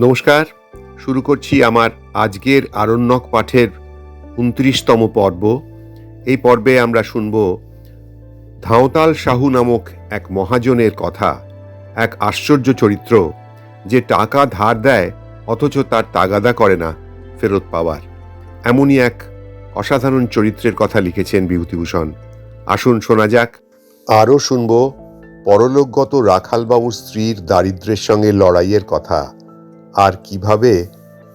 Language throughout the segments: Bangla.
নমস্কার, শুরু করছি আমার আজকের আরণ্যক পাঠের উনত্রিশতম পর্ব। এই পর্বে আমরা শুনব ধাঁওতাল শাহু নামক এক মহাজনের কথা, এক আশ্চর্য চরিত্র যে টাকা ধার দেয়, অথচ তার তাগাদা করে না ফেরত পাওয়ার। এমনই এক অসাধারণ চরিত্রের কথা লিখেছেন বিভূতিভূষণ। আসুন শোনা যাক। আরও শুনব, পরলোকগত রাখালবাবুর স্ত্রীর দারিদ্র্যের সঙ্গে লড়াইয়ের কথা। আর কীভাবে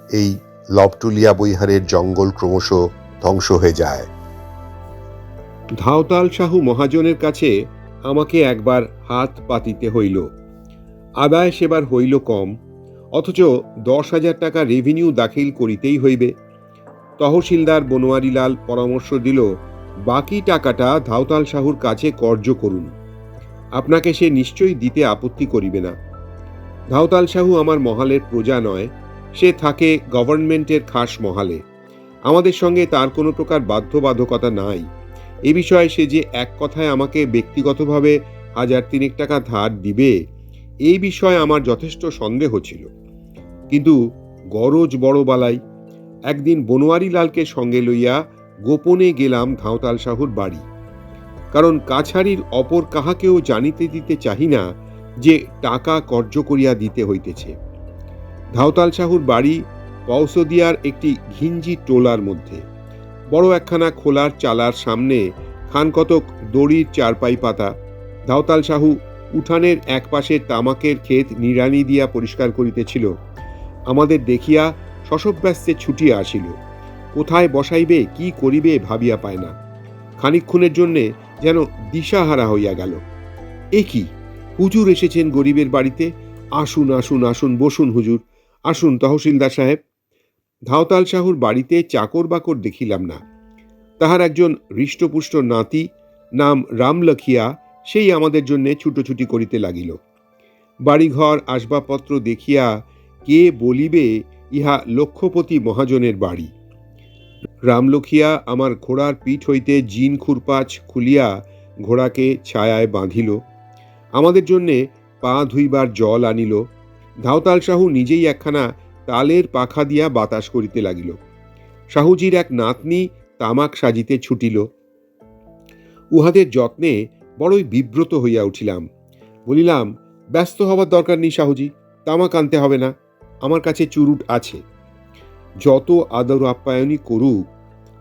এই লবটুলিয়া বৈহারের জঙ্গল ক্রমশ ধ্বংস হয়ে যায়। ধাওতাল শাহু মহাজনের কাছে আমাকে একবার হাত পাতিতে হইল। আদায় সেবার হইল কম, অথচ দশ হাজার টাকা রেভিনিউ দাখিল করিতেই হইবে। তহসিলদার বনোয়ারিলাল পরামর্শ দিল, বাকি টাকাটা ধাওতাল শাহুর কাছে কর্য করুন। আপনাকে সে নিশ্চয়ই দিতে আপত্তি করিবে না। ধাওতাল শাহু আমার মহালের প্রজা নয়, সে থাকে গভর্নমেন্টের খাস মহালে। আমাদের সঙ্গে তার কোনো প্রকার বাধ্যবাধকতা নাই। এ বিষয়ে সে যে এক কথায় আমাকে ব্যক্তিগতভাবে হাজার তিনেক টাকা ধার দিবে এই বিষয়ে আমার যথেষ্ট সন্দেহ ছিল। কিন্তু গরজ বড় বালাই একদিন বনোয়ারি লালকে সঙ্গে লইয়া গোপনে গেলাম ধাওতাল শাহুর বাড়ি। কারণ কাছারির অপর কাহাকেও জানিতে দিতে চাহি না যে টাকা কর্য করিয়া দিতে হইতেছে। ধাওতাল শাহুর বাড়ি পৌসদিয়ার একটি ঘিঞ্জি টোলার মধ্যে। বড় একখানা খোলার চালার সামনে খানকতক দড়ির চারপাই পাতা। ধাওতাল শাহু উঠানের এক পাশে তামাকের ক্ষেত নিড়ানি দিয়া পরিষ্কার করিতেছিল। আমাদের দেখিয়া শশব্যস্তে ছুটিয়া আসিল। কোথায় বসাইবে, কি করিবে ভাবিয়া পায় না। খানিক্ষণের জন্যে যেন দিশাহারা হইয়া গেল। এ কি? হুজুর এসেছেন গরিবের বাড়িতে। আসুন আসুন আসুন, বসুন হুজুর। আসুন, তহসিলদার সাহেব। ধাওতাল শাহুর বাড়িতে চাকর বাকর দেখিলাম না। তাহার একজন হৃষ্টপুষ্ট নাতি নাম রামলখিয়া, সেই আমাদের জন্যে ছুটোছুটি করিতে লাগিল। বাড়িঘর আসবাবপত্র দেখিয়া কে বলিবে, ইহা লক্ষপতি মহাজনের বাড়ি। রামলখিয়া আমার ঘোড়ার পিঠ হইতে জিন খুরপাচ খুলিয়া ঘোড়াকে ছায়ায় বাঁধিল। আমাদের জন্যে পা ধুইবার জল আনিল। ধাওতাল শাহু নিজেই একখানা তালের পাখা দিয়া বাতাস করিতে লাগিল। শাহুজির এক নাতনি তামাক সাজিতে ছুটিল। উহাদের যত্নে বড়ই বিব্রত হইয়া উঠিলাম। বলিলাম, ব্যস্ত হবার দরকার নেই শাহুজি তামাক আনতে হবে না, আমার কাছে চুরুট আছে। যত আদর আপ্যায়নই করুক,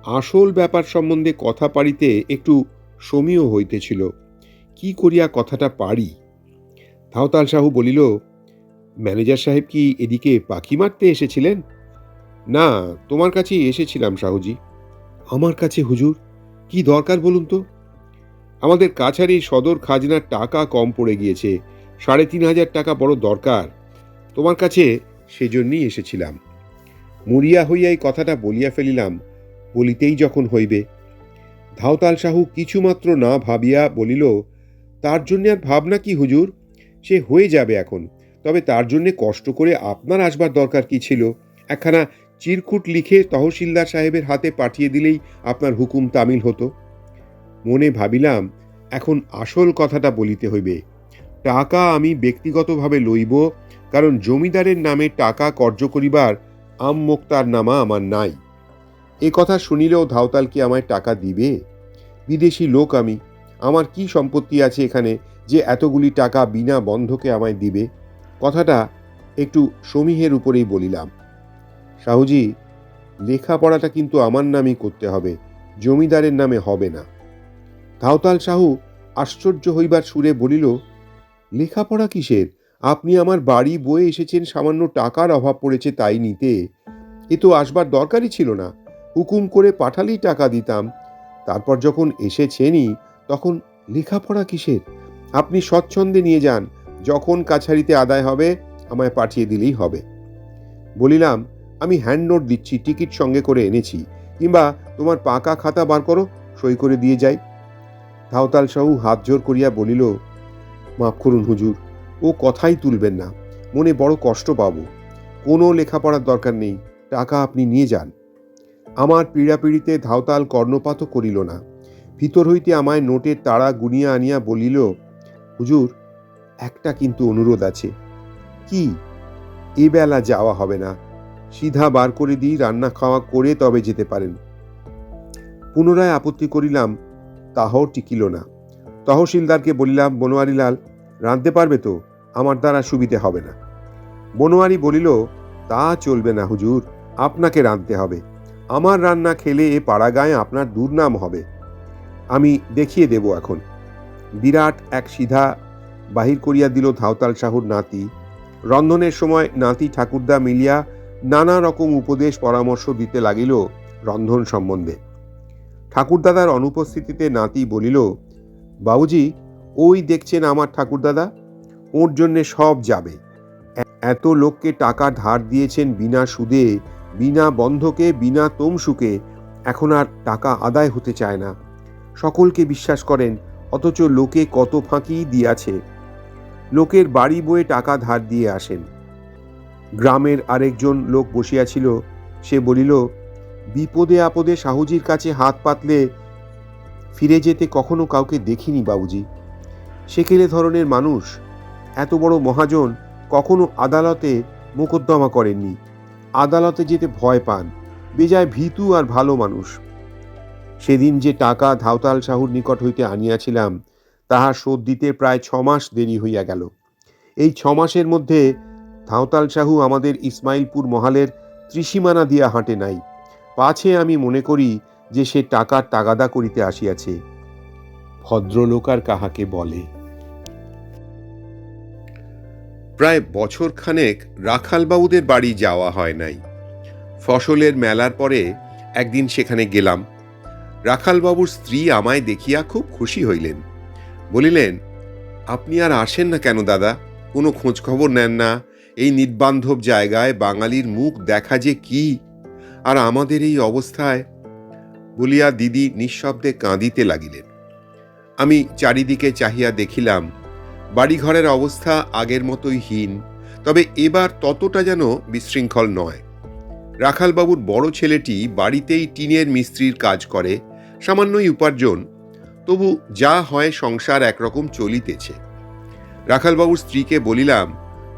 আসল ব্যাপার সম্বন্ধে কথা পারিতে একটু সমীয় হইতেছিল। কি করিয়া কথাটা পারি? ধাওতাল সাহু বলিল, ম্যানেজার সাহেব কি এদিকে পাখি মারতে এসেছিলেন? না, তোমার কাছেই এসেছিলাম সাহুজি। আমার কাছে হুজুর, কি দরকার বলুন তো? আমাদের কাছারি সদর খাজনার টাকা কম পড়ে গিয়েছে, সাড়ে তিন হাজার টাকা বড় দরকার। তোমার কাছে সেজন্যই এসেছিলাম। মরিয়া হইয়া এই কথাটা বলিয়া ফেলিলাম, বলিতেই যখন হইবে। ধাওতাল সাহু কিছুমাত্র না ভাবিয়া বলিল তার জন্য আর ভাবনা কি, হুজুর? সে হয়ে যাবে এখন। তবে তার জন্য কষ্ট করে আপনার আসবার দরকার কি ছিল? একখানা চিরকুট লিখে তহসিলদার সাহেবের হাতে পাঠিয়ে দিলেই আপনার হুকুম তামিল হতো? মনে ভাবিলাম, এখন আসল কথাটা বলিতে হইবে। টাকা আমি ব্যক্তিগতভাবে লইব, কারণ জমিদারের নামে টাকা কর্য করিবার আম মোক্তার নামা আমার নাই। এ কথা শুনিলেও ধাওতাল কি আমায় টাকা দিবে? বিদেশি লোক আমি আমার কি সম্পত্তি আছে এখানে যে এতগুলি টাকা বিনা বন্ধকে আমায় দিবে? কথাটা একটু সমীহের উপরেই বলিলাম। শাহুজি লেখাপড়াটা কিন্তু আমার নামই করতে হবে, জমিদারের নামে হবে না। ধাওতাল শাহু আশ্চর্য হইবার সুরে বলিল, লেখাপড়া কিসের? আপনি আমার বাড়ি বয়ে এসেছেন, সামান্য টাকার অভাব পড়েছে তাই নিতে। এ তো আসবার দরকারই ছিল না। হুকুম করে পাঠালেই টাকা দিতাম। তারপর যখন এসেছেনই তখন লেখাপড়া কিসের? আপনি স্বচ্ছন্দে নিয়ে যান, যখন কাছারিতে আদায় হবে, আমায় পাঠিয়ে দিলেই হবে। বলিলাম, আমি হ্যান্ড নোট দিচ্ছি, টিকিট সঙ্গে করে এনেছি, কিংবা তোমার পাকা খাতা বার করো, সই করে দিয়ে যাই। ধাওতাল সাহু হাত জোর করিয়া বলিল, মাফ করুন হুজুর, ও কথাই তুলবেন না, মনে বড় কষ্ট পাব। কোনো লেখাপড়ার দরকার নেই, টাকা আপনি নিয়ে যান। আমার পীড়াপিড়িতে ধাওতাল কর্ণপাতও করিল না। ভিতর হইতে আমায় নোটের তাড়া গুনিয়া আনিয়া বলিল, হুজুর, একটা কিন্তু অনুরোধ আছে। কি? এবেলা যাওয়া হবে না। সিধা বার করে দিই, রান্না খাওয়া করে তবে যেতে পারেন। পুনরায় আপত্তি করিলাম, তাহাও টিকিল না। তহসিলদারকে বলিলাম, বনোয়ারিলাল, রাঁধতে পারবে তো? আমার দ্বারা সুবিধে হবে না। বনোয়ারি বলিল, তা চলবে না হুজুর, আপনাকে রাঁধতে হবে। আমার রান্না খেলে এ পাড়া গায়ে আপনার দুর্নাম হবে। আমি দেখিয়ে দেব এখন। বিরাট এক সিধা বাহির করিয়া দিল ধাওতাল শাহুর নাতি। রন্ধনের সময় নাতি ঠাকুরদা মিলিয়া নানা রকম উপদেশ পরামর্শ দিতে লাগিল রন্ধন সম্বন্ধে। ঠাকুরদাদার অনুপস্থিতিতে নাতি বলিল, বাবুজি, ওই দেখছেন আমার ঠাকুরদাদা? ওর জন্যে সব যাবে। এত লোককে টাকা ধার দিয়েছেন বিনা সুদে, বিনা বন্ধকে, বিনা তমসুকে, এখন আর টাকা আদায় হতে চায় না। সকলকে বিশ্বাস করেন, অথচ লোকে কত ফাঁকি দিয়াছে। লোকের বাড়ি বয়ে টাকা ধার দিয়ে আসেন। গ্রামের আরেকজন লোক বসিয়াছিল, সে বলিল, বিপদে আপদে সাহুজির কাছে হাত পাতলে ফিরে যেতে কখনো কাউকে দেখিনি বাবুজি। সেকেলে ধরনের মানুষ। এত বড় মহাজন কখনো আদালতে মোকদ্দমা করেননি। আদালতে যেতে ভয় পান। বেজায় ভীতু আর ভালো মানুষ। সেদিন যে টাকা ধাওতাল সাহুর নিকট হইতে আনিয়াছিলাম, তাহা শোধ দিতে প্রায় ছমাস দেরি হইয়া গেল। এই ছমাসের মধ্যে ধাওতাল সাহু আমাদের ইসমাইলপুর মহালের ত্রিসীমানা দিয়া হাঁটে নাই। পাছে আমি মনে করি যে সে টাকার তাগাদা করিতে আসিয়াছে। ভদ্রলোক আর কাহাকে বলে? প্রায় বছর খানেক রাখালবাবুদের বাড়ি যাওয়া হয় নাই। ফসলের মেলার পরে একদিন সেখানে গেলাম। রাখালবাবুর স্ত্রী আমায় দেখিয়া খুব খুশি হইলেন। বলিলেন, আপনি আর আসেন না কেন দাদা? কোনো খোঁজ খবর নেন না। এই নির্বান্ধব জায়গায় বাঙালির মুখ দেখা যে কি? আর আমাদের এই অবস্থায়? বলিয়া দিদি নিঃশব্দে কাঁদিতে লাগিলেন। আমি চারিদিকে চাহিয়া দেখিলাম, বাড়িঘরের অবস্থা আগের মতোই হীন, তবে এবার ততটা যেন বিশৃঙ্খল নয়। রাখালবাবুর বড় ছেলেটি বাড়িতেই টিনের মিস্ত্রির কাজ করে সামান্যই উপার্জন, তবু যা হয় সংসার একরকম চলিতেছে। রাখালবাবুর স্ত্রীকে বলিলাম,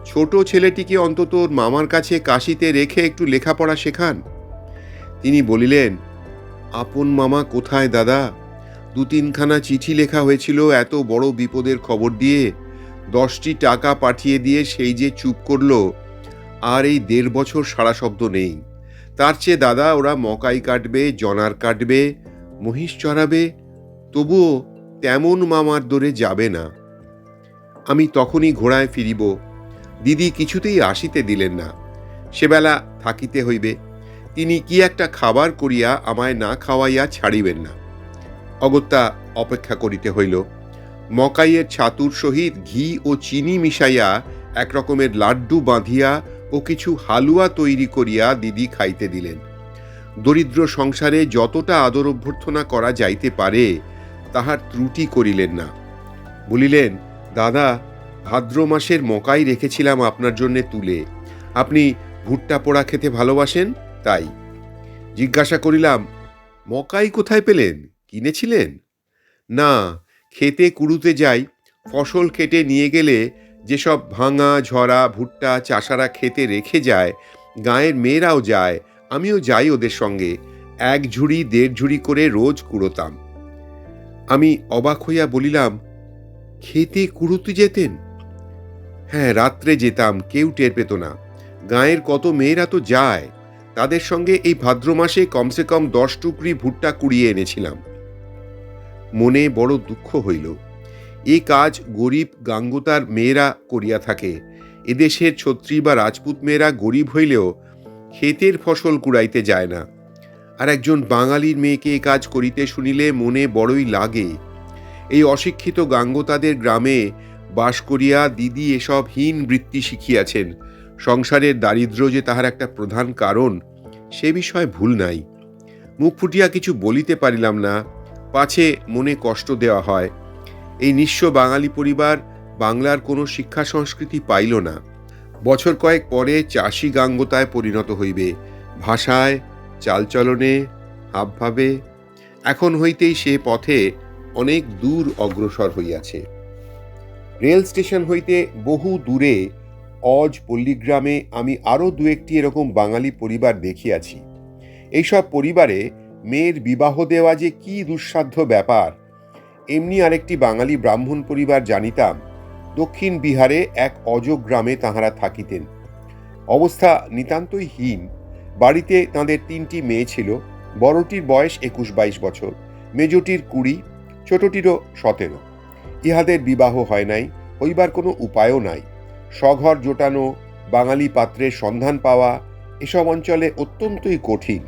ছোট ছেলেটিকে অন্তত মামার কাছে কাশিতে রেখে একটু লেখাপড়া শেখান। তিনি বলিলেন, আপন মামা কোথায় দাদা? দু তিনখানা চিঠি লেখা হয়েছিল এত বড় বিপদের খবর দিয়ে, দশটি টাকা পাঠিয়ে দিয়ে সেই যে চুপ করল, আর এই দেড় বছর সারা শব্দ নেই। তার চেয়ে দাদা ওরা মকাই কাটবে, জনার কাটবে মহিষ চড়াবে, তবুও তেমন মামার দরে যাবে না। আমি তখনই ঘোড়ায় ফিরিব, দিদি কিছুতেই আসিতে দিলেন না। সেবেলা থাকিতে হইবে, তিনি কি একটা খাবার করিয়া আমায় না খাওয়াইয়া ছাড়িবেন না। অগত্যা অপেক্ষা করিতে হইল, মকাইয়ের ছাতুর সহিত ঘি ও চিনি মিশাইয়া এক রকমের লাড্ডু বাঁধিয়া ও কিছু হালুয়া তৈরি করিয়া দিদি খাইতে দিলেন। দরিদ্র সংসারে যতটা আদর অভ্যর্থনা করা যাইতে পারে, তাহার ত্রুটি করিলেন না। বলিলেন, দাদা, ভাদ্র মাসের মকাই রেখেছিলাম আপনার জন্যে তুলে। আপনি ভুট্টা পোড়া খেতে ভালোবাসেন, তাই। জিজ্ঞাসা করিলাম, মকাই কোথায় পেলেন? কিনেছিলেন? না, খেতে কুড়ুতে যাই। ফসল কেটে নিয়ে গেলে যেসব ভাঙা, ঝরা, ভুট্টা, চাষারা খেতে রেখে যায়, গাঁয়ের মেয়েরাও যায় আমিও যাই ওদের সঙ্গে, এক ঝুড়ি, দেড় ঝুড়ি করে রোজ কুড়োতাম। আমি অবাক হইয়া বলিলাম, খেতে কুড়ুতে যেতেন? হ্যাঁ রাত্রে যেতাম, কেউ টের পেত না। গাঁয়ের কত মেয়েরা তো যায়, তাদের সঙ্গে এই ভাদ্র মাসে কমসে কম দশ টুকরি ভুট্টা কুড়িয়ে এনেছিলাম। মনে বড় দুঃখ হইল। এ কাজ গরিব গাঙ্গুতার মেয়েরা করিয়া থাকে। এদেশের ছত্রী বা রাজপুত মেয়েরা গরিব হইলেও ক্ষেতের ফসল কুড়াইতে যায় না। আর একজন বাঙালির মেয়েকে এ কাজ করিতে শুনিলে মনে বড়ই লাগে। এই অশিক্ষিত গাঙ্গতাদের গ্রামে বাস করিয়া দিদি এসব হীন বৃত্তি শিখিয়াছেন। সংসারের দারিদ্র্য যে তাহার একটা প্রধান কারণ, সে বিষয়ে ভুল নাই। মুখ ফুটিয়া কিছু বলিতে পারিলাম না, পাছে মনে কষ্ট দেওয়া হয়। এই নিঃস্ব বাঙালি পরিবার বাংলার কোনো শিক্ষা সংস্কৃতি পাইল না। বছর কয়েক পরে চাষি গাঙ্গতায় পরিণত হইবে। ভাষায়, চালচলনে, হাবভাবে, এখন হইতেই সে পথে অনেক দূর অগ্রসর হইয়াছে। রেল স্টেশন হইতে বহু দূরে অজ পল্লীগ্রামে আমি আরও দু একটি এরকম বাঙালি পরিবার দেখিয়াছি। এইসব পরিবারে মেয়ের বিবাহ দেওয়া যে কি দুঃসাধ্য ব্যাপার, এমনি আরেকটি বাঙালি ব্রাহ্মণ পরিবার জানিতাম দক্ষিণ বিহারে এক অজ গ্রামে তাঁহারা থাকিতেন। অবস্থা নিতান্তই হীন। বাড়িতে তাঁদের তিনটি মেয়ে ছিল। বড়টির বয়স একুশ বাইশ বছর, মেজটির কুড়ি, ছোটটিরও সতেরো। ইহাদের বিবাহ হয় নাই, হইবার কোনো উপায়ও নাই। স্বঘর জোটানো, বাঙালি পাত্রের সন্ধান পাওয়া, এসব অঞ্চলে অত্যন্তই কঠিন।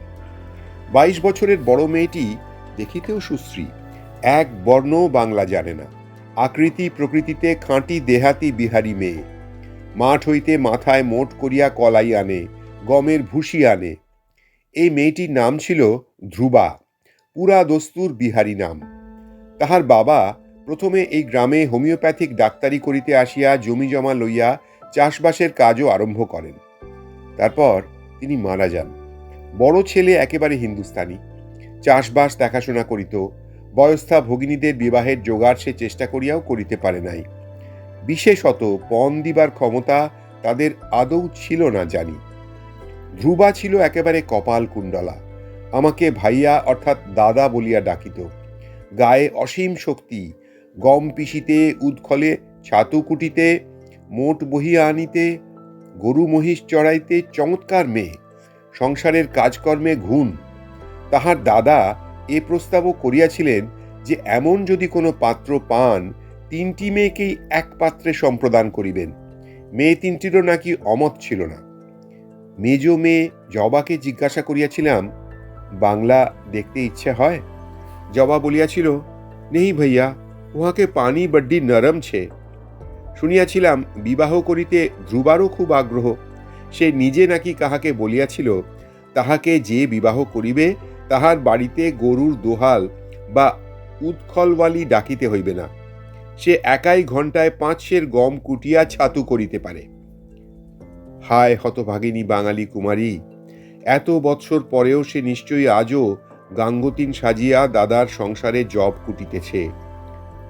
বাইশ বছরের বড় মেয়েটি দেখিতেও সুশ্রী, এক বর্ণও বাংলা জানে না। আকৃতি প্রকৃতিতে খাঁটি দেহাতি বিহারি মেয়ে। মাঠ হইতে মাথায় মোট করিয়া কলাই আনে, গমের ভুসি আনে। এই মেয়েটির নাম ছিল ধ্রুবা, পুরা দস্তুর বিহারি নাম। তাহার বাবা প্রথমে এই গ্রামে হোমিওপ্যাথিক ডাক্তারি করিতে আসিয়া জমি জমা লইয়া চাষবাসের কাজও আরম্ভ করেন। তারপর তিনি মারা যান। বড় ছেলে একেবারে হিন্দুস্তানি। চাষবাস, দেখাশোনা করিত বয়স্থা ভগিনীদের বিবাহের জোগাড় সে চেষ্টা করিয়াও করিতে পারে নাই। বিশেষত পণ দিবার ক্ষমতা তাদের আদৌ ছিল না জানি। ধ্রুবা ছিল একেবারে কপাল কুণ্ডলা। আমাকে ভাইয়া অর্থাৎ দাদা বলিয়া ডাকিত। গায়ে অসীম শক্তি, গম পিসিতে উৎখলে, ছাতু কুটিতে, মোট বহিয়া আনিতে, গরু মহিষ চড়াইতে চমৎকার মেয়ে, সংসারের কাজকর্মে ঘুণ। তাহার দাদা এ প্রস্তাবও করিয়াছিলেন যে এমন যদি কোনো পাত্র পান, তিনটি মেয়েকেই এক পাত্রে সম্প্রদান করিবেন। মেয়ে তিনটিরও নাকি অমত ছিল না। মেজ মেয়ে জবাকে জিজ্ঞাসা করিয়াছিলাম, বাংলা দেখতে ইচ্ছে হয়? জবা বলিয়াছিল, নেই ভাইয়া, উহাকে পানি বড্ডি নরম ছে। শুনিয়াছিলাম, বিবাহ করিতে ধ্রুবারও খুব আগ্রহ। সে নিজে নাকি কাহাকে বলিয়াছিল, তাহাকে যে বিবাহ করিবে তাহার বাড়িতে গরুর দোহাল বা উৎখলওয়ালি ডাকিতে হইবে না। সে একাই ঘন্টায় পাঁচশের গম কুটিয়া ছাতু করিতে পারে। হায় হতভাগিনী বাঙালি কুমারী, এত বৎসর পরেও সে নিশ্চয়ই আজও গাঙ্গতিন সাজিয়া দাদার সংসারে জব কুটিতেছে।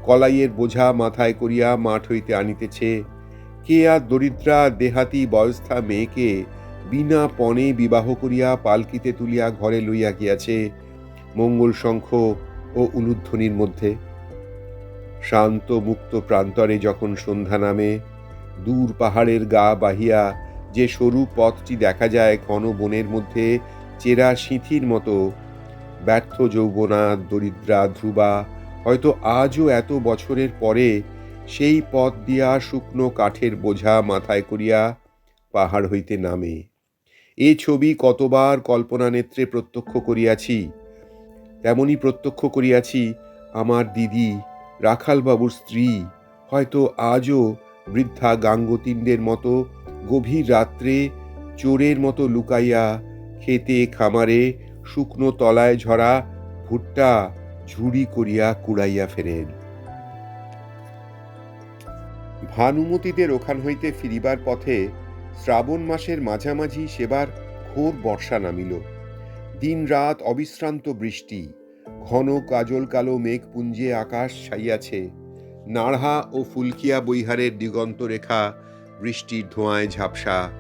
কলাইয়ের বোঝা মাথায় করিয়া মাঠ হইতে আনিতেছে। কে আর দরিদ্রা দেহাতি বয়স্থা মেয়েকে বিনা পণে বিবাহ করিয়া পালকিতে তুলিয়া ঘরে লইয়া গিয়াছে মঙ্গল শঙ্খ ও উলুধ্বনির মধ্যে। শান্ত মুক্ত প্রান্তরে যখন সন্ধ্যা নামে, দূর পাহাড়ের গা বাহিয়া যে সরু পথটি দেখা যায় ঘন বনের মধ্যে চেরা সিঁথির মতো, ব্যর্থ যৌবনা, দরিদ্রা, ধ্রুবা, হয়তো আজও এত বছরের পরে সেই পথ দিয়া শুকনো কাঠের বোঝা মাথায় করিয়া পাহাড় হইতে নামে। এ ছবি কতবার কল্পনা নেত্রে প্রত্যক্ষ করিয়াছি। তেমনি প্রত্যক্ষ করিয়াছি, আমার দিদি রাখালবাবুর স্ত্রী, হয়তো আজও বৃদ্ধা গাঙ্গতিণ্ডের মতো গভীর রাত্রে চোরের মতো লুকাইয়া খেতে খামারে শুকনো তলায় ঝরা ভুট্টা ঝুড়ি করিয়া কুড়াইয়া ফেরেন। ভানুমতিদের ওখান হইতে ফিরিবার পথে শ্রাবণ মাসের মাঝামাঝি সেবার ঘোর বর্ষা নামিল। দিন রাত অবিশ্রান্ত বৃষ্টি, ঘন কাজল কালো মেঘ পুঞ্জে আকাশ ছাইয়াছে। নাড়হা ও ফুলকিয়া বৈহারের দিগন্ত রেখা বৃষ্টির ধোঁয়ায় ঝাপসা।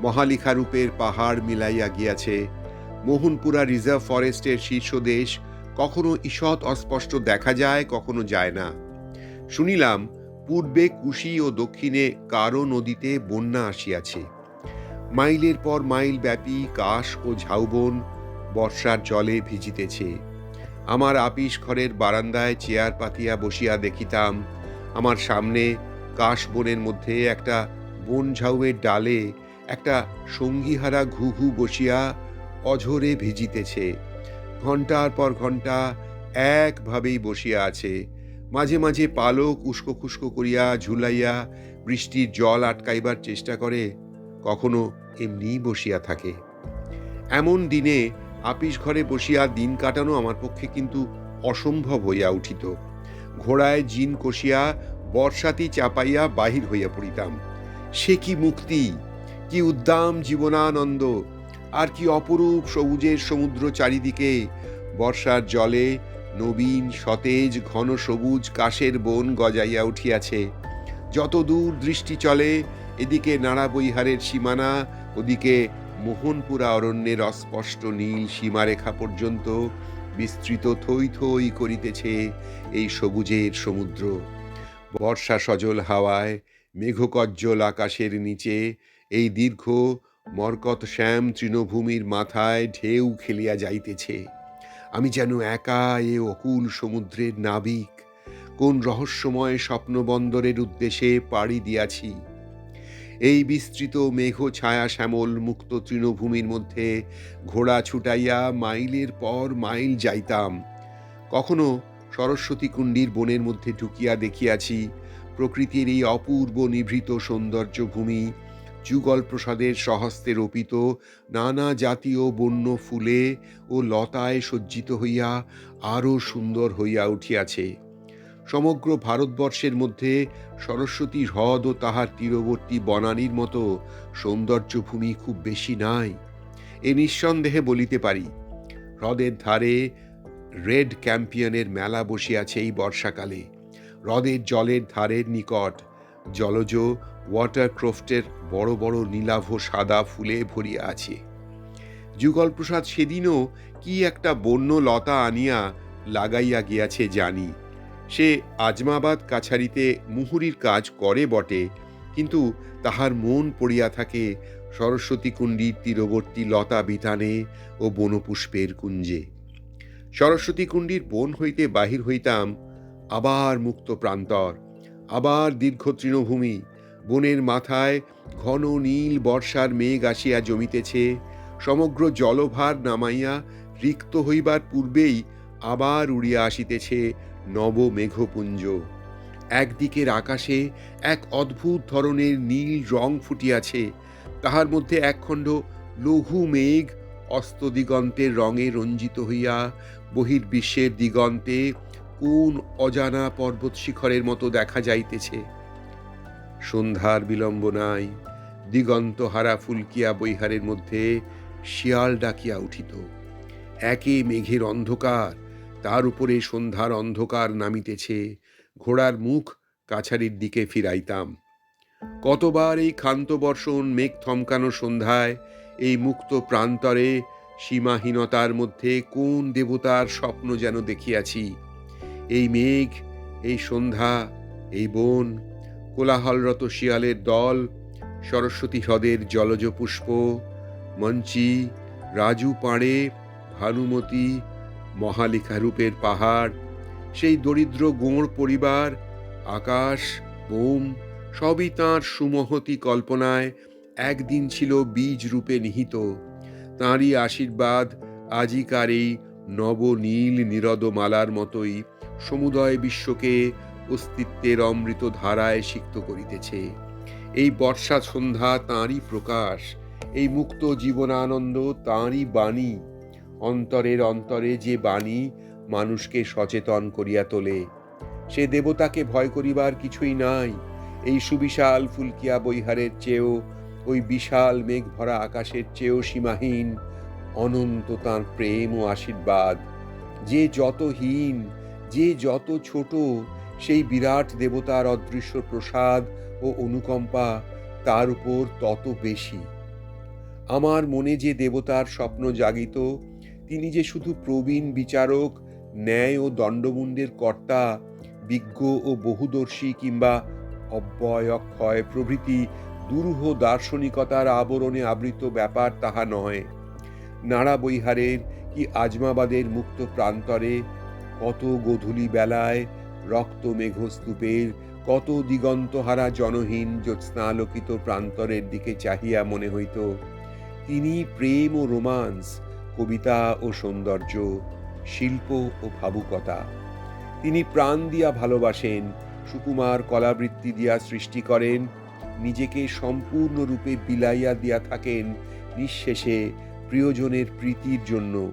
মহালিখারূপের পাহাড় মিলাইয়া গিয়াছে। মোহনপুরা রিজার্ভ ফরেস্টের শীর্ষদেশ কখনো ঈষৎ অস্পষ্ট দেখা যায়, কখনো যায় না। শুনিলাম পূর্বে কুশি ও দক্ষিণে কারও নদীতে বন্যা আসিয়াছে। মাইলের পর মাইল ব্যাপী কাশ ও ঝাউবন বর্ষার জলে ভিজিতেছে। আমার আপিস ঘরের বারান্দায় চেয়ার পাতিয়া বসিয়া দেখিতাম, আমার সামনে কাশ বনের মধ্যে একটা বন ঝাউয়ের ডালে একটা সঙ্গীহারা ঘু ঘু বসিয়া অঝরে ভিজিতেছে। ঘণ্টার পর ঘণ্টা একভাবেই বসিয়া আছে। মাঝে মাঝে পালক উস্কো খুস্কো করিয়া ঝুলাইয়া বৃষ্টির জল আটকাইবার চেষ্টা করে, কখনো এমনিই বসিয়া থাকে। এমন দিনে আপিস ঘরে বসিয়া দিন কাটানো আমার পক্ষে কিন্তু অসম্ভব হইয়া উঠিত। ঘোড়ায় জিন কষিয়া বর্ষাতি চাপাইয়া বাহির হইয়া পড়িতাম। সে কি মুক্তি, কি উদ্দাম জীবনানন্দ, আর কি অপরূপ সবুজের সমুদ্র চারিদিকে বর্ষার জলে নবীন, সতেজ, ঘন সবুজ কাশের বন গজাইয়া উঠিয়াছে। যত দূর দৃষ্টি চলে, এদিকে নাড়াবৈহারের সীমানা, ওদিকে মোহনপুরা অরণ্যের অস্পষ্ট নীল সীমারেখা পর্যন্ত বিস্তৃত থই থই করিতেছে এই সবুজের সমুদ্র। বর্ষা সজল হাওয়ায়, মেঘকজ্জ্বল আকাশের নিচে, এই দীর্ঘ মরকত শ্যাম তৃণভূমির মাথায় ঢেউ খেলিয়া যাইতেছে। আমি যেন একা এ অকুল সমুদ্রের নাবিক, কোন রহস্যময় স্বপ্নবন্দরের উদ্দেশ্যে পাড়ি দিয়াছি। এই বিস্তৃত মেঘ ছায়া শ্যামল মুক্ত তৃণভূমির মধ্যে ঘোড়া ছুটাইয়া মাইলের পর মাইল যাইতাম। কখনো সরস্বতী কুণ্ডির বনের মধ্যে ঢুকিয়া দেখিয়াছি প্রকৃতির এই অপূর্ব নিভৃত সৌন্দর্য ভূমি যুগল প্রসাদের সহস্তে রোপিত নানা জাতীয় বন্য ফুলে ও লতায় সজ্জিত হইয়া আরও সুন্দর হইয়া উঠিয়াছে। সমগ্র ভারতবর্ষের মধ্যে সরস্বতী হ্রদ ও তাহার তীরবর্তী বনানীর মতো সৌন্দর্যভূমি খুব বেশি নাই। এ নিঃসন্দেহে বলিতে পারি, হ্রদের ধারে রেড ক্যাম্পিয়নের মেলা বসিয়াছে এই বর্ষাকালে। হ্রদের জলের ধারের নিকট জলজ ওয়াটারক্রফটের বড় বড় নীলাভ সাদা ফুলে ভরিয়া আছে। যুগলপ্রসাদ সেদিনও কি একটা বন্য লতা আনিয়া লাগাইয়া গিয়াছে জানি। সে আজমাবাদ কাছারিতে মুহুরির কাজ করে বটে, কিন্তু তাহার মন পড়িয়া থাকে সরস্বতী কুণ্ডীর তীরবর্তী লতা বিতানে ও বনপুষ্পের কুঞ্জে। সরস্বতী কুণ্ডীর বন হইতে বাহির হইতাম আবার মুক্ত প্রান্তর, আবার দীর্ঘ তৃণভূমি বনের মাথায় ঘন নীল বর্ষার মেঘ আসিয়া জমিতেছে, সমগ্র জলভার নামাইয়া রিক্ত হইবার পূর্বেই আবার উড়িয়া আসিতেছে নব মেঘপুঞ্জ। একদিকের আকাশে এক অদ্ভুত ধরনের নীল রং ফুটিয়াছে, তাহার মধ্যে একখণ্ড লঘু মেঘ অস্ত দিগন্তের রঙে রঞ্জিত হইয়া বহির্বিশ্বের দিগন্তে কোন অজানা পর্বত শিখরের মতো দেখা যাইতেছে। সন্ধ্যার বিলম্ব নাই, দিগন্ত হারা ফুলকিয়া বৈহারের মধ্যে শিয়াল ডাকিয়া উঠিত। একে মেঘের অন্ধকার, তার উপরে সন্ধ্যার অন্ধকার নামিতেছে, ঘোড়ার মুখ কাছারির দিকে ফিরাইতাম। কতবার এই ক্ষান্ত বর্ষণ, মেঘ থমকানো সন্ধ্যায়, এই মুক্ত প্রান্তরে সীমাহীনতার মধ্যে কোন দেবতার স্বপ্ন যেন দেখিয়াছি? এই মেঘ, এই সন্ধ্যা, এই বন কোলাহলরত শিয়ালের দল, সরস্বতী হ্রদের জলজ পুষ্প, মঞ্চি, রাজু পাড়ে, ভানুমতি, মহালিখা রূপের পাহাড়, সেই দরিদ্র গোঁড় পরিবার, আকাশ, বোম, সবই তাঁর সুমহতি কল্পনায় একদিন ছিল বীজ রূপে নিহিত। তাঁরই আশীর্বাদ আজিকার এই নবনীল নিরদমালার মতোই সমুদয় বিশ্বকে অস্তিত্বের অমৃত ধারায় সিক্ত করিতেছে। এই বর্ষা সন্ধ্যা তাঁরই প্রকাশ, এই মুক্ত জীবনানন্দ তাঁরই বাণী। অন্তরের অন্তরে যে বাণী মানুষকে সচেতন করিয়া তোলে, সে দেবতাকে ভয় করিবার কিছুই নাই। এই সুবিশাল ফুলকিয়া বৈহারের চেয়েও, ওই বিশাল মেঘ ভরা আকাশের চেয়েও সীমাহীন অনন্ত তাঁর প্রেম ও আশীর্বাদ। যে যত হীন, যে যত ছোট সেই বিরাট দেবতার অদৃশ্য প্রসাদ ও অনুকম্পা তার উপর তত বেশি। আমার মনে যে দেবতার স্বপ্ন জাগিত, তিনি যে শুধু প্রবীণ বিচারক, ন্যায় ও দণ্ডমুণ্ডের কর্তা, বিজ্ঞ ও বহুদর্শী কিংবা অব্যয় অক্ষয় প্রভৃতি দুরূহ দার্শনিকতার আবরণে আবৃত ব্যাপার তাহা নয় নাড়া বৈহারের কি আজমাবাদের মুক্ত প্রান্তরে কত গধূলি বেলায় রক্ত মেঘস্তূপের কত দিগন্তহারা জনহীন জ্যোৎস্নালোকিত প্রান্তরের দিকে চাহিয়া মনে হইত, তিনি প্রেম ও রোমান্স, কবিতা ও সৌন্দর্য, শিল্প ও ভাবুকতা। তিনি প্রাণ দিয়া ভালোবাসেন, সুকুমার কলাবৃত্তি দিয়া সৃষ্টি করেন, নিজেকে সম্পূর্ণরূপে বিলাইয়া দিয়া থাকেন নিঃশেষে প্রিয়জনের প্রীতির জন্য।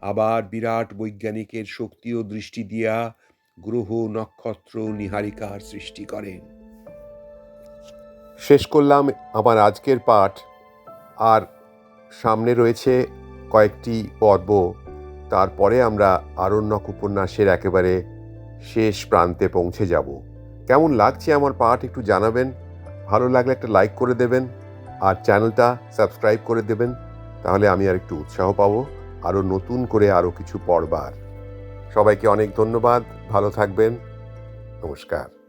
আবার বিরাট বৈজ্ঞানিকের শক্তি ও দৃষ্টি দিয়া গ্রহ, নক্ষত্র, নিহারিকার সৃষ্টি করেন। শেষ করলাম আমার আজকের পাঠ। আর সামনে রয়েছে কয়েকটি পর্ব। তারপরে আমরা আরণ্যক উপন্যাসের একেবারে শেষ প্রান্তে পৌঁছে যাব। কেমন লাগছে আমার পাঠ একটু জানাবেন। ভালো লাগলে একটা লাইক করে দেবেন। আর চ্যানেলটা সাবস্ক্রাইব করে দেবেন। তাহলে আমি আর একটু উৎসাহ পাবো। আরও নতুন করে আরও কিছু পড়বার। সবাইকে অনেক ধন্যবাদ। ভালো থাকবেন। নমস্কার।